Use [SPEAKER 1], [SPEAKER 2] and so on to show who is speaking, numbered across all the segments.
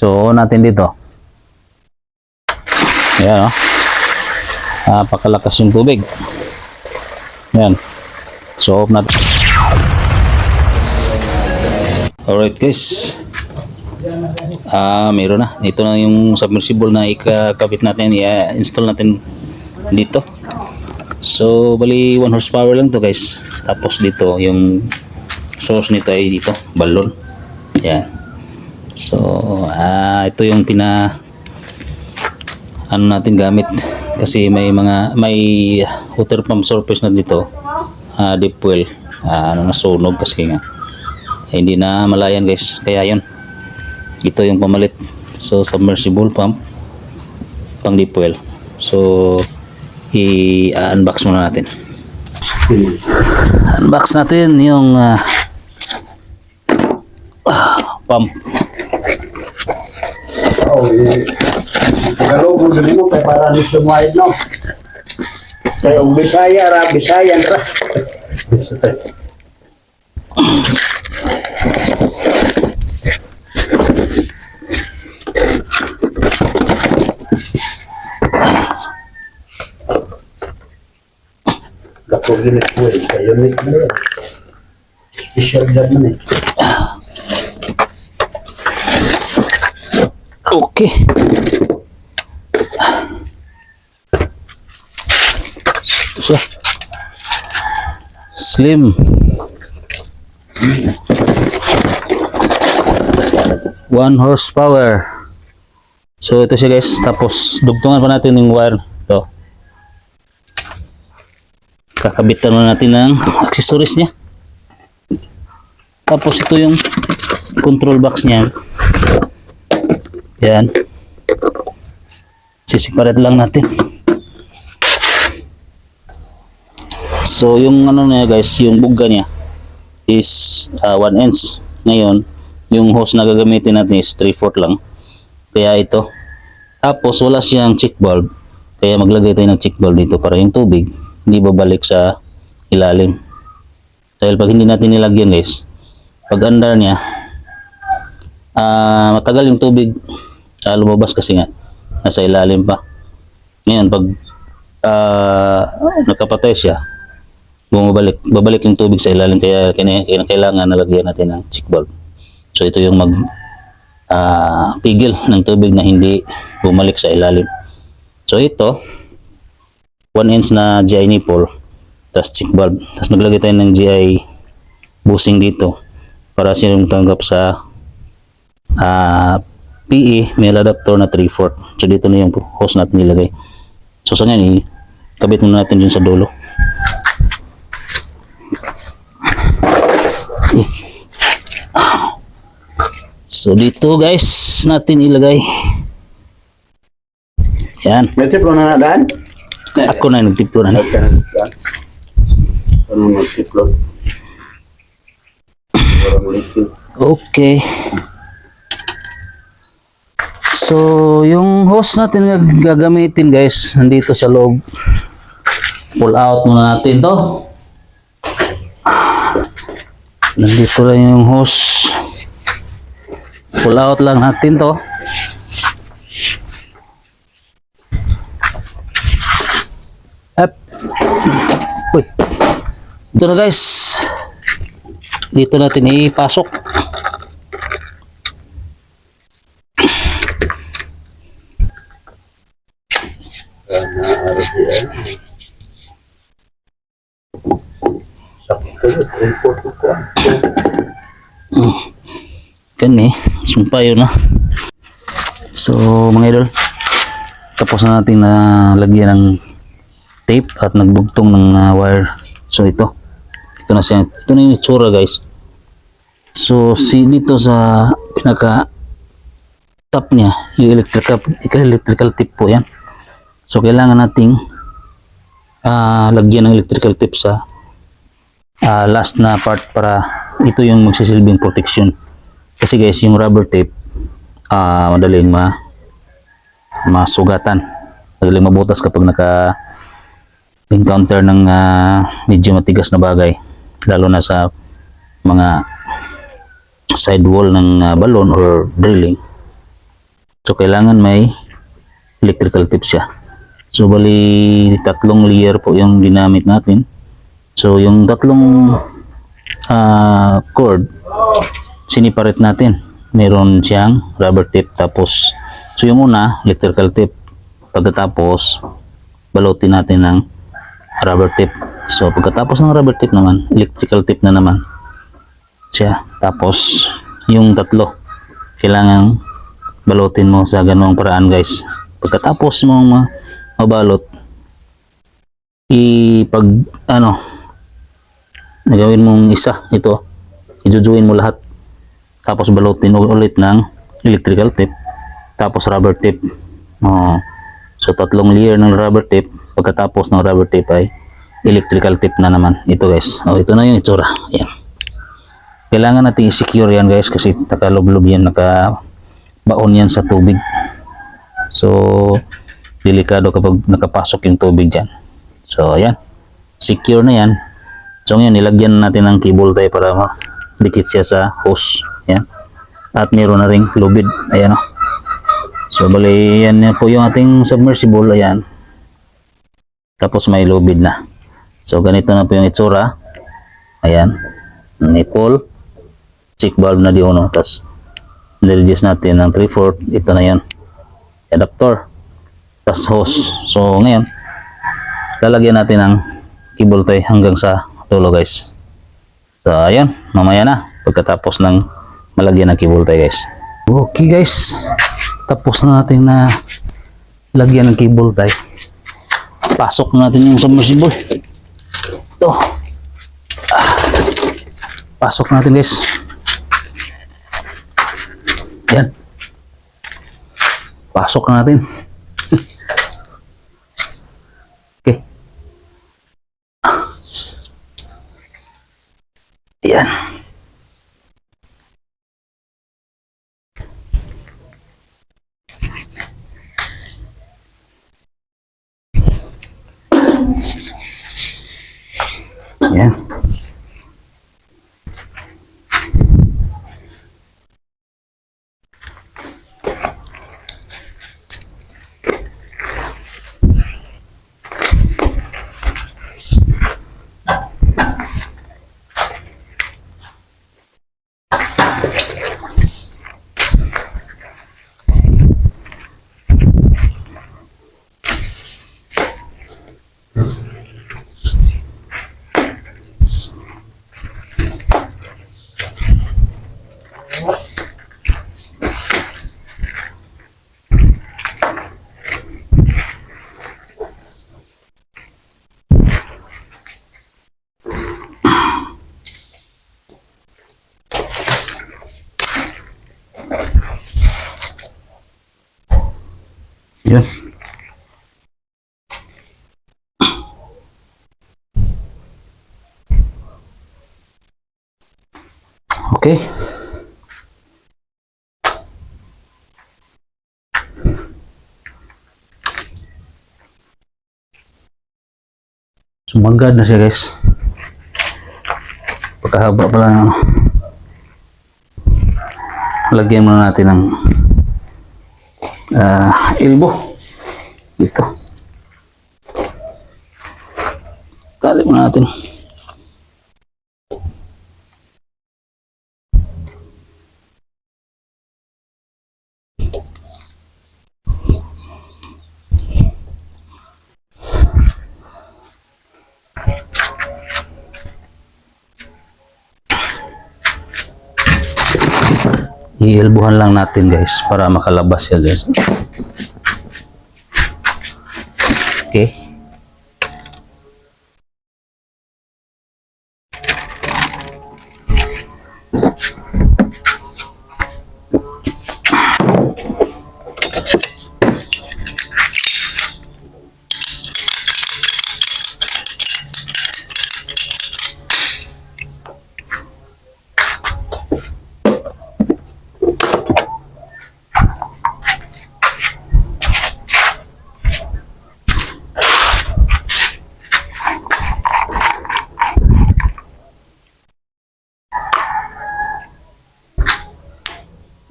[SPEAKER 1] So, natin dito. Ayan, oh. Napakalakas yung tubig. Ayan. So, off natin. Alright guys. Ah, meron na. Ito na yung submersible na ikakabit natin, i-install natin dito. So, bali 1 horsepower lang to guys. Tapos dito, yung source nito ay dito, balon. Yan. So, ah, ito yung pina ano natin gamit. Kasi may mga may water pump surface na dito. Ah, deep well. Ah, ano nasunog kasi nga. Eh, hindi na malayan guys. Kaya yun. Ito yung pamalit. So submersible pump. Pang deep well. So i-unbox muna natin. Unbox natin yung ah, pump
[SPEAKER 2] Oh, eh. Kung dali mo, kaya para dito lumayad, no? Kaya ang Bisaya, ra, Bisayan, ra. Kapag ginit po eh, kayo nit mo eh. Special job man eh.
[SPEAKER 1] Okay. Ito siya. Slim. One horsepower. So ito siya guys. Tapos dugtungan pa natin yung wire. Ito. Kakabitan na natin ng accessories niya. Tapos ito yung control box niya. Yan. Sisiparet lang natin. So, yung ano niya guys, yung buga niya is 1 inch. Ngayon, yung hose na gagamitin natin is 3 4 lang. Kaya ito. Tapos, wala siyang check valve. Kaya maglagay tayo ng check valve dito para yung tubig hindi babalik sa ilalim. Dahil pag hindi natin nilagyan guys, pag andar niya, ah matagal yung tubig ah, lumabas kasi nga nasa ilalim pa. Ngayon pag ah, nakapatay siya, bumabalik babalik yung tubig sa ilalim kaya kailangan nalagyan natin ng check valve. So ito yung mag ah, pigil ng tubig na hindi bumalik sa ilalim. So ito 1 inch na GI nipple tapos check valve. Tapos naglagay tayo ng GI bushing dito para silang tanggap sa ah PE may adapter na 3/4 so dito na yung hose natin nilagay so sa ngayon kabit muna natin dun sa dulo so dito guys natin ilagay yan
[SPEAKER 2] May tiplo na nadaan?
[SPEAKER 1] ako na yung nagtiplo na
[SPEAKER 2] Ano mo tiplo? Parang liquid.
[SPEAKER 1] Okay. So, yung hose natin na gagamitin guys, nandito sa loob. Pull out muna natin to. Nandito lang yung hose. Pull out lang natin to. Up. Uy. Ito na guys. Dito natin ipasok. Gani, sumpa yun na. So, mga idol, tapos na natin na lagyan ng tape at nagbugtong ng ah, wire. So, ito. Ito na siya. Ito na yung itsura, guys. So, si dito sa pinaka top niya, yung electrical, electrical tip po yan. So, kailangan nating ah, lagyan ng electrical tip sa ah, last na part para ito yung magsisilbing protection. Kasi guys, yung rubber tape, ah madaling ma masugatan. Madaling mabutas kapag naka encounter ng ah, medyo matigas na bagay. Lalo na sa mga side wall ng ah, balon or drilling. So, kailangan may electrical tip siya. So, bali, tatlong layer po yung ginamit natin. So, yung tatlong ah, cord, siniparate natin. Meron siyang rubber tip. Tapos, so yung una, electrical tip. Pagkatapos, balutin natin ng rubber tip. So, pagkatapos ng rubber tip naman, electrical tip na naman siya. Tapos, yung tatlo, kailangan balutin mo sa ganung paraan guys. Pagkatapos mo ma mabalot, ipag, ano, nagawin mong isa, ito, ijujuin mo lahat. Tapos balutin ulit ng electrical tape, tapos rubber tape. Oh. So, tatlong layer ng rubber tape, pagkatapos ng rubber tape ay electrical tape na naman. Ito guys. Oh, ito na yung itsura. Ayan. Kailangan natin i-secure yan guys kasi nakalublob yan, naka baon yan sa tubig. So, delikado kapag nakapasok yung tubig dyan. So, ayan. Secure na yan. So, ngayon, nilagyan natin ng cable tie para dikit siya sa hose. Ayan. At meron na ring lubid. Ayan o. So, bali, yan po yung ating submersible. Ayan. Tapos may lubid na. So, ganito na po yung itsura. Ayan. Nipple. Check valve na di uno. Tapos, nireduce natin ng 3-4. Ito na yan. Adapter. Tapos hose. So, ngayon, lalagyan natin ng cable tie hanggang sa dulo guys. So, ayan. Mamaya na. Pagkatapos ng malagyan ng tie guys. Okay guys. Tapos na natin na lagyan ng tie. Pasok na natin yung submersible. Ito. Ah. Pasok natin guys. Yan. Pasok na natin. Yan. Yan. Yan. Okay. Sumanggad na siya guys. Pagkahaba pala ng ano. Lagyan muna natin ng ah elbow dito tali muna natin ielbuhan lang natin guys para makalabas siya guys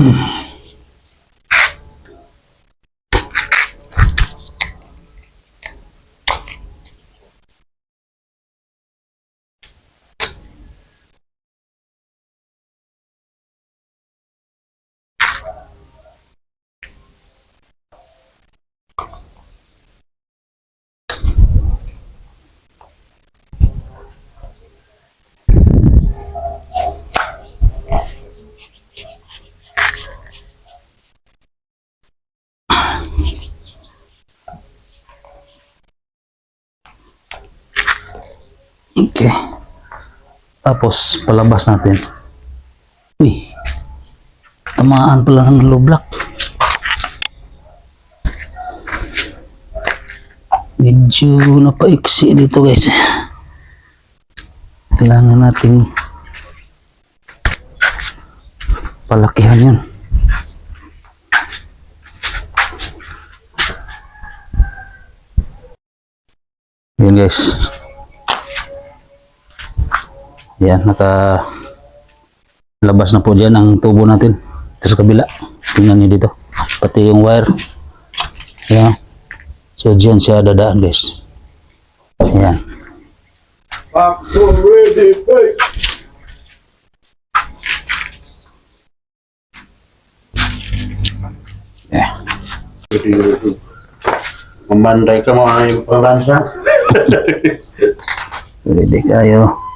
[SPEAKER 1] mm. Okay. Tapos, palabas natin. Uy. Tamaan pala ng low block. Medyo napaiksi dito guys. Kailangan nating palakihan yun. Yan guys. Yan, naka labas na po dyan ang tubo natin. Ito sa kabila. Tingnan nyo dito. Pati yung wire. Yan. So, dyan siya dadaan guys. Yan.
[SPEAKER 2] Action ready, hey!
[SPEAKER 1] Yeah.
[SPEAKER 2] Ka mga yung paglansa.
[SPEAKER 1] Pwede kayo.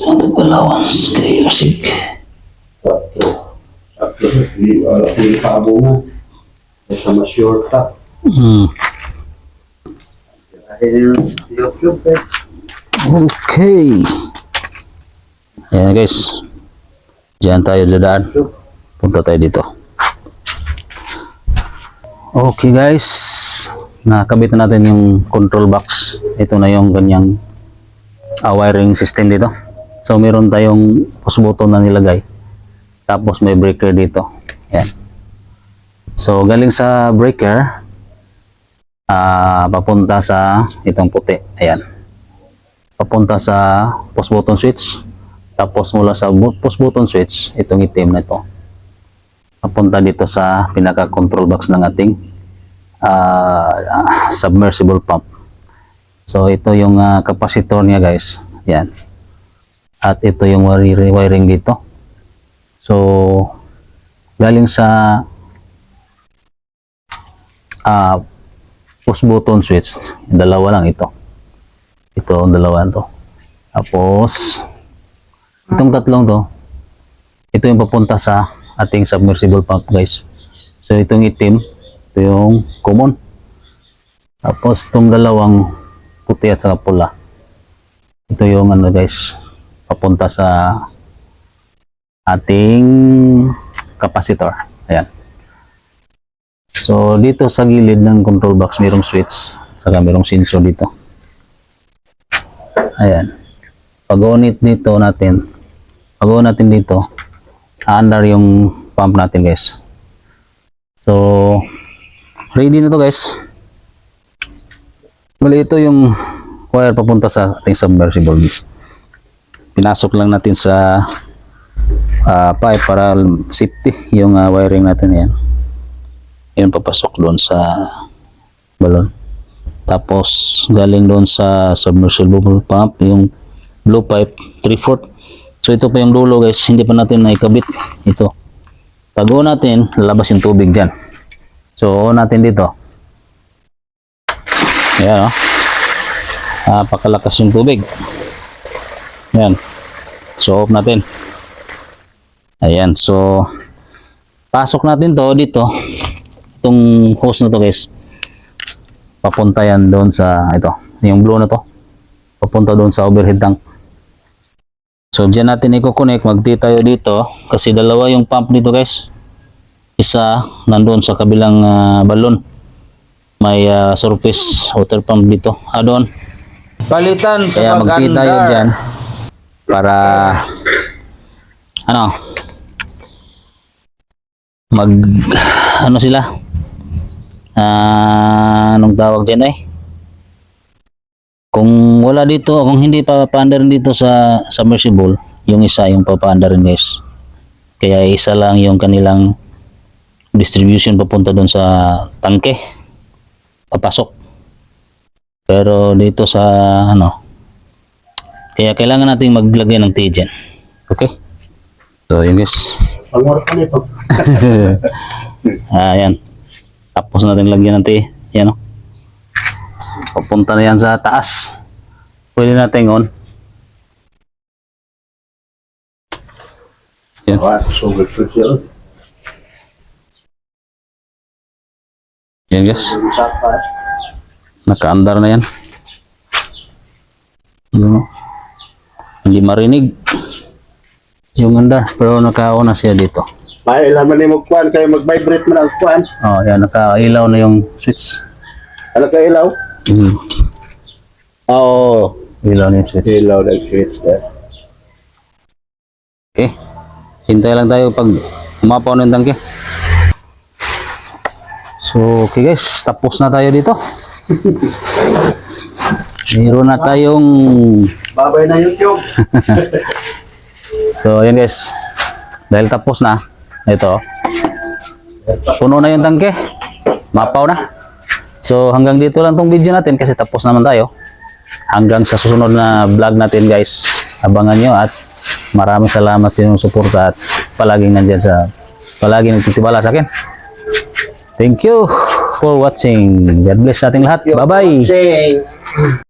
[SPEAKER 1] Ang allowance kay Rasig.
[SPEAKER 2] Sakto. Sakto. Hindi, wala ko yung pabo mo. Sa ma-short ka.
[SPEAKER 1] Hmm. Okay. Ayan guys. Diyan tayo dadaan. Punta tayo dito. Okay guys. Nakabit na natin yung control box. Ito na yung ganyang ah, wiring system dito. So meron tayong push button na nilagay. Tapos may breaker dito. Ayan. So galing sa breaker ah papunta sa itong puti. Ayan papunta sa push button switch. Tapos mula sa push button switch, itong itim na ito, papunta dito sa pinaka-control box ng ating ah, submersible pump. So ito yung ah, capacitor niya guys. Yan. At ito yung wiring dito. So galing sa ah push button switch, dalawa lang ito. Ito ang dalawa to. Tapos, itong tatlong to, ito yung papunta sa ating submersible pump guys. So, itong itim, ito yung common. Tapos, itong dalawang puti at saka pula. Ito yung ano guys, papunta sa ating capacitor. Ayan. So, dito sa gilid ng control box, mayroong switch. Saka mayroong sensor dito. Ayan. Pag-unit dito natin, pag natin dito, aandar yung pump natin guys. So, ready na to guys. Bali ito yung wire papunta sa ating submersible guys. Pinasok lang natin sa ah, pipe para safety yung ah, wiring natin yan. Yun papasok doon sa balon. Tapos galing doon sa submersible pump yung blue pipe 3/4. So ito pa yung dulo guys, hindi pa natin naikabit ito. Pag natin, lalabas yung tubig diyan. So on natin dito. Ayan oh. Ah, pakalakas yung tubig. Ayan. So off natin. Ayan, so pasok natin to dito. Itong hose na to guys papunta yan doon sa ito, yung blue na to. Papunta doon sa overhead tank. So diyan natin i-connect, magti tayo dito kasi dalawa yung pump dito guys. Isa nandoon sa kabilang ah, balon. May ah, surface water pump dito. Ah doon.
[SPEAKER 3] Palitan
[SPEAKER 1] Kaya
[SPEAKER 3] sa
[SPEAKER 1] magti tayo
[SPEAKER 3] pag-andar.
[SPEAKER 1] diyan para ano mag ano sila? Ah anong tawag dyan eh? Kung wala dito kung hindi pa paandarin dito sa submersible yung isa yung papaandarin guys. Kaya isa lang yung kanilang distribution papunta doon sa tangke papasok. Pero dito sa ano kaya kailangan nating maglagay ng T dyan okay so yun guys
[SPEAKER 2] Pangor ka nito.
[SPEAKER 1] Ah, yan. Tapos natin lagyan ng tea. Yan o. Papunta na yan sa taas. Pwede natin on. Yan. Yan guys. Nakaandar na yan. Ano? Hindi marinig. Yung andar. Pero nakauna siya dito.
[SPEAKER 2] Ay, ilaman ni mo kuan kayo mag-vibrate man ang kuan.
[SPEAKER 1] Oh, yan. Nakailaw na yung switch.
[SPEAKER 2] Ano ka ilaw?
[SPEAKER 1] Mm.
[SPEAKER 2] Oo.
[SPEAKER 1] Ilaw na yung switch.
[SPEAKER 2] Ilaw na switch there.
[SPEAKER 1] Okay. Hintay lang tayo pag umapaw na yung tangke. So, okay guys. Tapos na tayo dito. Meron na tayong...
[SPEAKER 2] Babay na YouTube.
[SPEAKER 1] So, ayan guys. Dahil tapos na. Ito. Puno na yung tangke. Mapaw na. So, hanggang dito lang tong video natin kasi tapos naman tayo. Hanggang sa susunod na vlog natin guys. Abangan nyo at maraming salamat sa inyong suporta at palaging nandyan sa palaging nagtitibala sa akin. Thank you for watching. God bless sa ating lahat. Bye-bye.